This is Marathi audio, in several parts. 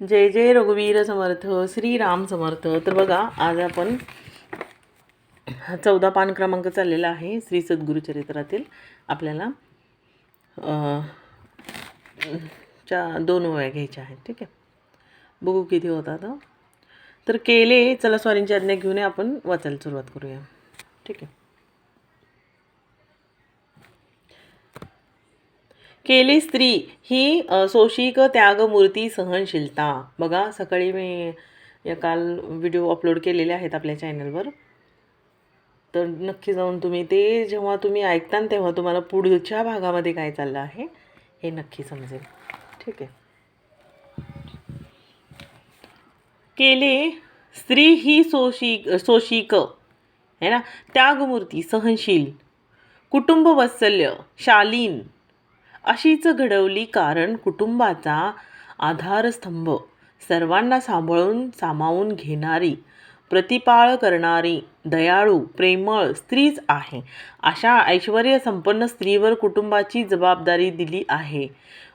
जय जय रघुवीर समर्थ श्रीराम समर्थ. तर बघा आज आपण चौदा पान क्रमांक चाललेला आहे श्री सद्गुरुचरित्रातील आपल्याला च्या दोन वया घ्यायच्या आहेत ठीक आहे? बघू किती होतात तर केले चला स्वारींची आज्ञा घेऊन आपण वाचायला सुरुवात करूया. ठीक आहे? केली स्त्री ही सोशिक त्यागमूर्ती सहनशीलता. बघा सकाळी मी या काल व्हिडिओ अपलोड केलेले आहेत आपल्या चॅनलवर तर नक्की जाऊन तुम्ही ते जेव्हा तुम्ही ऐकता ना तेव्हा तुम्हाला पुढच्या भागामध्ये काय चाललं आहे हे नक्की समजेल. ठीक आहे. केले स्त्री ही सोशिक सोशिक है ना? त्यागमूर्ती सहनशील. कुटुंब वत्सल्य शालीन. अशीच घडवली कारण कुटुंबाचा आधारस्तंभ सर्वांना सांभाळून सामावून घेणारी प्रतिपाळ करणारी दयाळू प्रेमळ स्त्रीच आहे. अशा ऐश्वर्यसंपन्न स्त्रीवर कुटुंबाची जबाबदारी दिली आहे.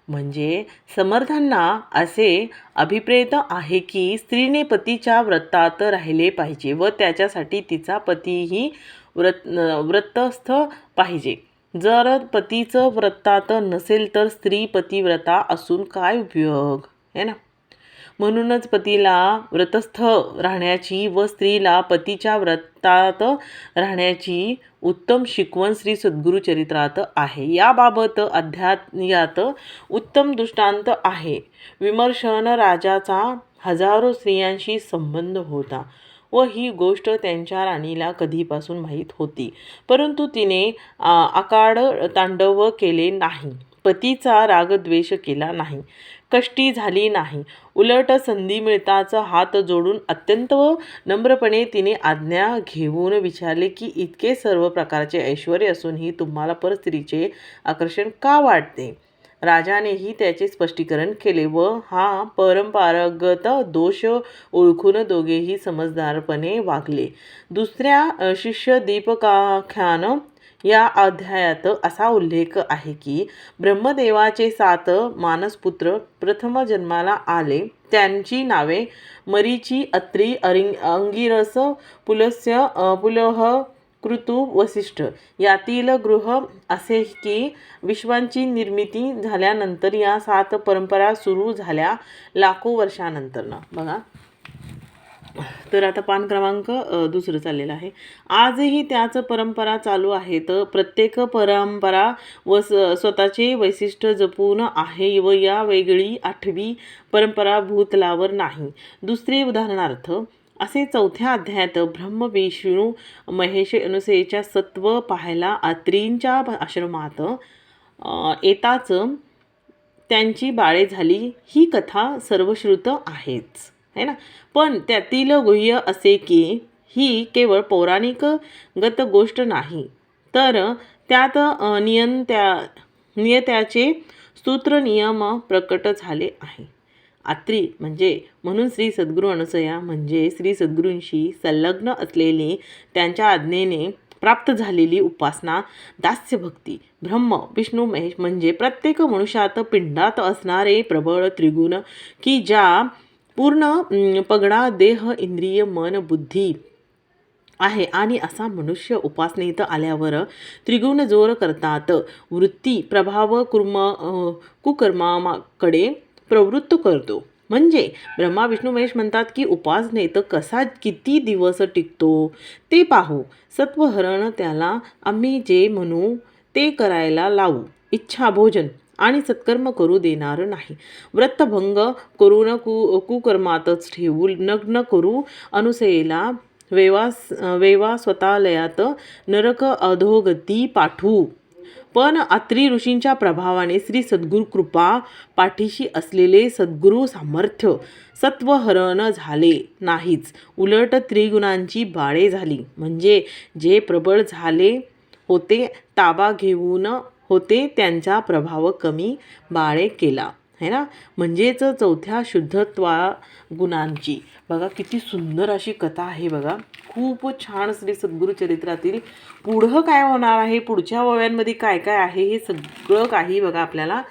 म्हणजे समर्थांना असे अभिप्रेत आहे की स्त्रीने पतीच्या व्रतात राहिले पाहिजे व त्याच्यासाठी तिचा पतीही व्रत व्रतस्थ पाहिजे. जर पतीचं व्रतात नसेल तर स्त्री पतिव्रता असून काय उपयोग? आहे ना? म्हणूनच पतीला व्रतस्थ राहण्याची व स्त्रीला पतीच्या व्रतात राहण्याची उत्तम शिकवण श्री सद्गुरु चरित्रात आहे. याबाबत अध्यात्म्यात उत्तम दृष्टांत आहे. विमर्शन राजाचा हजारो स्त्रियांशी संबंध होता. व ही गोष्ट त्यांच्या राणीला कधीपासून माहीत होती. परंतु तिने आकाड तांडव केले नाही. पतीचा रागद्वेष केला नाही. कष्टी झाली नाही. उलट संधी मिळताच हात जोडून अत्यंत नम्रपणे तिने आज्ञा घेऊन विचारले की इतके सर्व प्रकारचे ऐश्वर असूनही तुम्हाला परस्त्रीचे आकर्षण का वाटते? राजानेही त्याचे स्पष्टीकरण केले व हा परंपरागत दोष ओळखून दोघेही समजदारपणे वागले. दुसऱ्या शिष्यदीपकाख्यान शिष्य दीपकाख्यान या अध्यायात असा उल्लेख आहे की ब्रह्मदेवाचे सात मानसपुत्र प्रथम जन्माला आले. त्यांची नावे मरीची अत्री अरिंग अंगिरस पुलस्य पुलह कृतू वसिष्ठ. यातील गृह असे की विश्वांची निर्मिती झाल्यानंतर या सात परंपरा सुरू झाल्या लाखो वर्षानंतरनं बघा. तर आता पान क्रमांक दुसरं चाललेलं आहे. आजही त्याच परंपरा चालू आहेत. प्रत्येक परंपरा व स स्वतःचे वैशिष्ट्य जपून आहे व या वेगळी आठवी परंपरा भूतलावर नाही. दुसरे उदाहरणार्थ असे चौथ्या अध्यायात ब्रह्म विष्णू महेश अनुसेच्या सत्व पाहायला आत्रींच्या आश्रमात येताच त्यांची बाळे झाली. ही कथा सर्वश्रुत आहेच है ना? पण त्यातील गुह्य असे की ही केवळ पौराणिक गत गोष्ट नाही तर त्यात नियंत्या नियत्याचे सूत्र नियम प्रकट झाले आहे. आत्री म्हणजे म्हणून श्री सद्गुरू अनुसया म्हणजे श्री सद्गुरूंशी संलग्न असलेली त्यांच्या आज्ञेने प्राप्त झालेली उपासना दास्यभक्ती ब्रह्म विष्णू महेश म्हणजे प्रत्येक मनुष्यात पिंडात असणारे प्रबळ त्रिगुण की ज्या पूर्ण पगडा देह इंद्रिय मन बुद्धी आहे. आणि असा मनुष्य उपासनेत आल्यावर त्रिगुण जोर करतात. वृत्ती प्रभाव कुर्म कुकर्माकडे प्रवृत्त करतो. म्हणजे ब्रह्मा विष्णू महेश म्हणतात की उपासनेत कसा किती दिवस टिकतो ते पाहू. सत्वहरण त्याला आम्ही जे म्हणू ते करायला लावू. इच्छा भोजन आणि सत्कर्म करू देणार नाही. व्रतभंग करून कु कुकर्मातच ठेवू नग्न करू अनुसयेला वेवास वेवा स्वतालयात नरक अधोगती पाठवू. पण अत्री ऋषींच्या प्रभावाने श्री सद्गुरू कृपा पाठीशी असलेले सद्गुरू सामर्थ्य सत्वहरण झाले नाहीच. उलट त्रिगुणांची बाळे झाली. म्हणजे जे प्रबळ झाले होते ताबा घेऊन होते त्यांचा प्रभाव कमी बाळे केला. है ना? म्हणजेच चौथ्या शुद्धत्वा गुणांची. बघा किती सुंदर अशी कथा आहे बघा. खूप छान श्री सद्गुरुचरित्रातील पुढं काय होणार आहे? पुढच्या वव्यांमध्ये काय काय आहे? हे सगळं काही बघा आपल्याला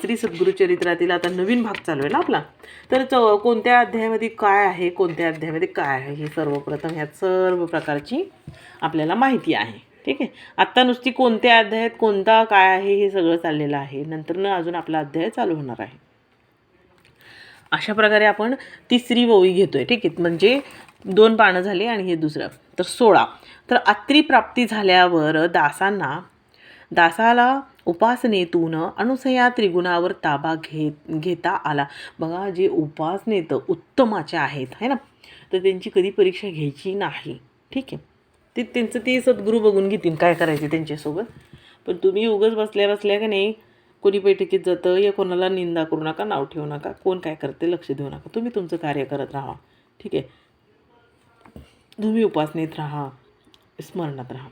श्री सद्गुरुचरित्रातील आता नवीन भाग चालू आहे ना आपला? तर च कोणत्या अध्यायामध्ये काय आहे? कोणत्या अध्यायामध्ये काय आहे? हे सर्वप्रथम ह्या सर्व प्रकारची आपल्याला माहिती आहे. ठीक आहे. आत्ता नुसती कोणत्या अध्यायात कोणता काय आहे हे सगळं चाललेलं आहे. नंतर न अजून आपला अध्याय चालू होणार आहे. अशा प्रकारे आपण तिसरी ओवी घेतोय. ठीक आहे. म्हणजे दोन पानं झाली आणि हे दुसरं. तर सोळा. तर अत्री प्राप्ती झाल्यावर दासांना दासाला उपासनेतून अनुसया त्रिगुणावर ताबा घेत घेता आला. बघा जे उपासनेत उत्तमाचे आहेत है ना? तर त्यांची कधी परीक्षा घ्यायची नाही. ठीक आहे. ते त्यांचं ती सद्गुरू बघून घेतील काय करायचे त्यांच्यासोबत. पण तुम्ही उगाच बसल्या बसल्या का नाही कोणी बैठकीत जातं या कोणाला निंदा करू नका नाव ठेवू नका कोण काय करते लक्ष देऊ नका. तुम्ही तुमचं कार्य करत राहा. ठीक आहे? तुम्ही उपासनेत राहा स्मरणात राहा.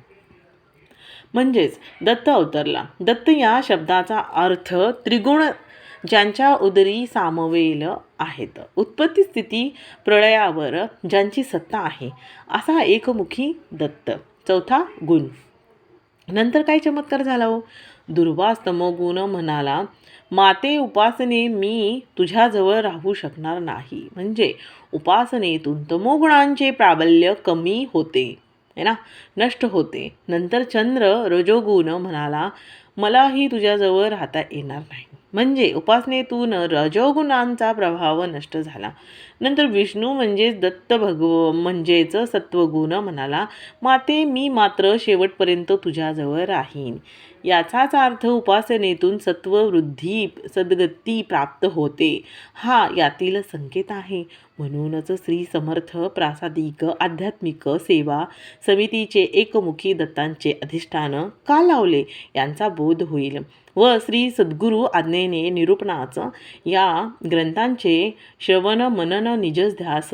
म्हणजेच दत्त अवतरला. दत्त या शब्दाचा अर्थ त्रिगुण ज्यांच्या उदरी सामवेल आहेत. उत्पत्ती स्थिती प्रळयावर ज्यांची सत्ता आहे असा एकमुखी दत्त. चौथा गुण. नंतर काय चमत्कार झाला हो? दुर्वास तमोगुण म्हणाला माते उपासने मी तुझ्याजवळ राहू शकणार नाही. म्हणजे उपासनेतून तमोगुणांचे प्राबल्य कमी होते है ना? नष्ट होते. नंतर चंद्र रजोगुण म्हणाला मलाही तुझ्याजवळ राहता येणार नाही. म्हणजे उपासनेतून रजोगुणांचा प्रभाव नष्ट झाला. नंतर विष्णू म्हणजेच दत्त भगव म्हणजेच सत्वगुण म्हणाला माते मी मात्र शेवटपर्यंत तुझ्याजवळ राहीन. याचाच अर्थ उपासनेतून सत्ववृद्धी सद्गती प्राप्त होते. हा यातील संकेत आहे. म्हणूनच श्री समर्थ प्रासादिक आध्यात्मिक सेवा समितीचे एकमुखी दत्तांचे अधिष्ठान का लावले? यांचा बोध होईल. व श्री सद्गुरू आज्ञेने निरूपणाच या ग्रंथांचे श्रवण मनन निजस ध्यास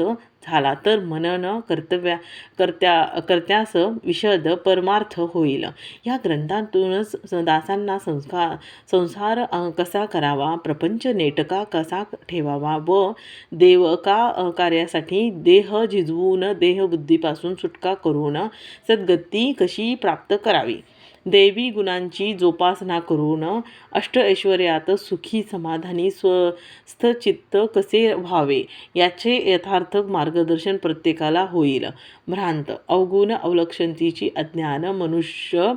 झाला तर मनन कर्तव्या कर्त्या कर्त्यास विशद परमार्थ होईल. या ग्रंथातूनच दासांना संस्कार संसार कसा करावा प्रपंच नेटका कसा ठेवावा व देवका कार्यासाठी देह झिजवून देहबुद्धीपासून सुटका करून सद्गती कशी प्राप्त करावी? दैवी गुणांची जोपासना करून अष्ट ऐश्वर्यात सुखी समाधानी स्वस्थ चित्त कसे व्हावे याचे यथार्थ मार्गदर्शन प्रत्येकाला होईल. भ्रांत अवगुण अवलक्षणतीची अज्ञान मनुष्य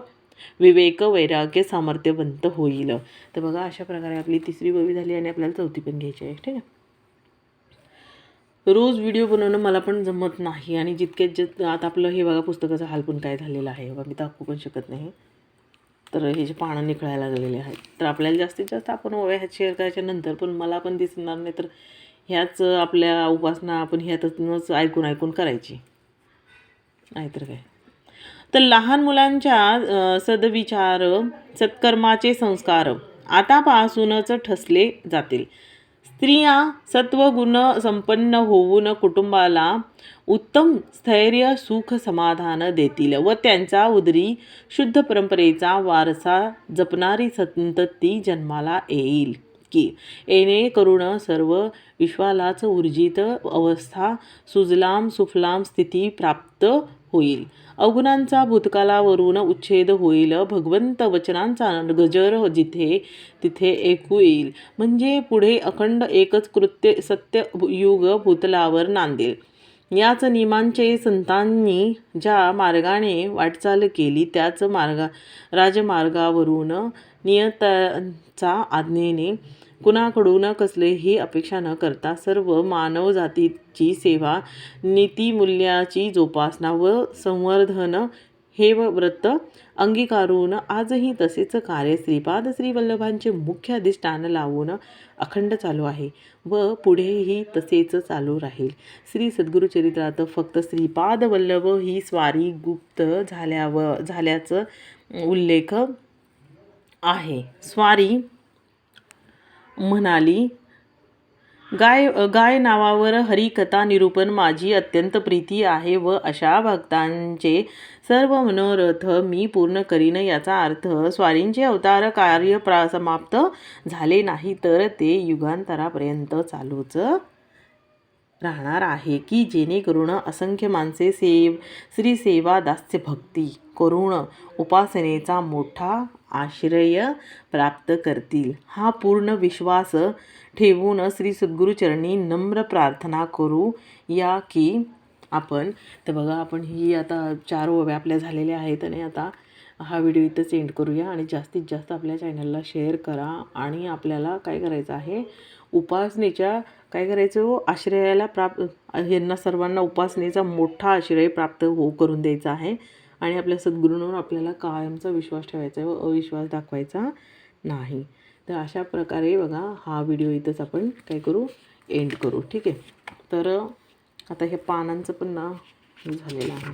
विवेक वैराग्य सामर्थ्यवंत होईल. तर बघा अशा प्रकारे आपली तिसरी बवी झाली आणि आपल्याला चौथी पण घ्यायची आहे ठीक आहे? रोज व्हिडिओ बनवणं मला पण जमत नाही आणि जितक्यात जित आता आपलं हे बघा पुस्तकाचा हाल पण काय झालेला आहे. बघा मी दाखवू पण शकत नाही. तर हे जे पानं निकळायला लागलेले आहेत. तर आपल्याला जास्तीत जास्त आपण ओव्या ह्यात शेअर करायच्या नंतर पण मला पण दिसणार नाही तर ह्याच आपल्या उपासना आपण ह्यातच ऐकून ऐकून करायची. नाहीतर काय? तर लहान मुलांच्या सदविचार सत्कर्माचे संस्कार आतापासूनच ठसले जातील. स्त्रिया सत्वगुण संपन्न होऊन कुटुंबाला उत्तम स्थैर्य सुख समाधान देतील व त्यांचा उदरी शुद्ध परंपरेचा वारसा जपणारी संतती जन्माला येईल. की. येणे करून सर्व विश्वालाच ऊर्जित अवस्था सुजलाम सुफलाम स्थिती प्राप्त होईल. अवगुणांचा भूतकालावरून उच्छेद होईल. भगवंत वचनांचा गजर जिथे तिथे ऐकू येईल. म्हणजे पुढे अखंड एकच कृत्य सत्य युग भूतलावर नांदेल. याच नियमांचे संतांनी ज्या मार्गाने वाटचाल केली त्याच मार्गा राजमार्गावरून नियतांचा आज्ञेने कुणाकडून कसलेही अपेक्षा न करता सर्व मानवजातीची सेवा नीतिमूल्याची जोपासना व संवर्धन हे व व्रत अंगीकारून आजही तसेच कार्य श्रीपाद श्री वल्लभांचे मुख्य अधिष्ठान लावून अखंड चालू आहे व पुढेही तसेच चालू राहील. श्री सद्गुरुचरित्रात फक्त श्रीपाद वल्लभ ही स्वारी गुप्त झाल्याव झाल्याचं उल्लेख आहे. स्वारी म्हणाली गाय गाय नावावर हरिकथा निरूपण माझी अत्यंत प्रीती आहे व अशा भक्तांचे सर्व मनोरथ मी पूर्ण करीन. याचा अर्थ स्वारींचे अवतार कार्य प्रा समाप्त झाले नाही तर ते युगांतरापर्यंत चालूच राहणार आहे की जेणेकरून असंख्य माणसे सेव श्री सेवा दास्य भक्ती करून उपासनेचा मोठा आश्रय प्राप्त करतील. हा पूर्ण विश्वास ठेवून श्री सद्गुरुचरणी नम्र प्रार्थना करू या की आपण तर बघा आपण ही आता चार ओव्या आपल्या झालेल्या आहेत आणि आता हा व्हिडिओ इथंच एंड करूया आणि जास्तीत जास्त आपल्या चॅनलला शेअर करा आणि आपल्याला काय करायचं आहे उपासनेच्या काय करायचं हो, आश्रयाला प्राप्त यांना सर्वांना उपासनेचा मोठा आश्रय प्राप्त हो करून द्यायचा आहे. आणि आपल्या सद्गुरूंवर आपल्याला कायमचा विश्वास ठेवायचा आहे व अविश्वास दाखवायचा नाही. तर अशा प्रकारे बघा हा व्हिडिओ इथंच आपण काय करू एंड करू. ठीक आहे? तर आता हे पानांचं पण ना झालेलं आहे.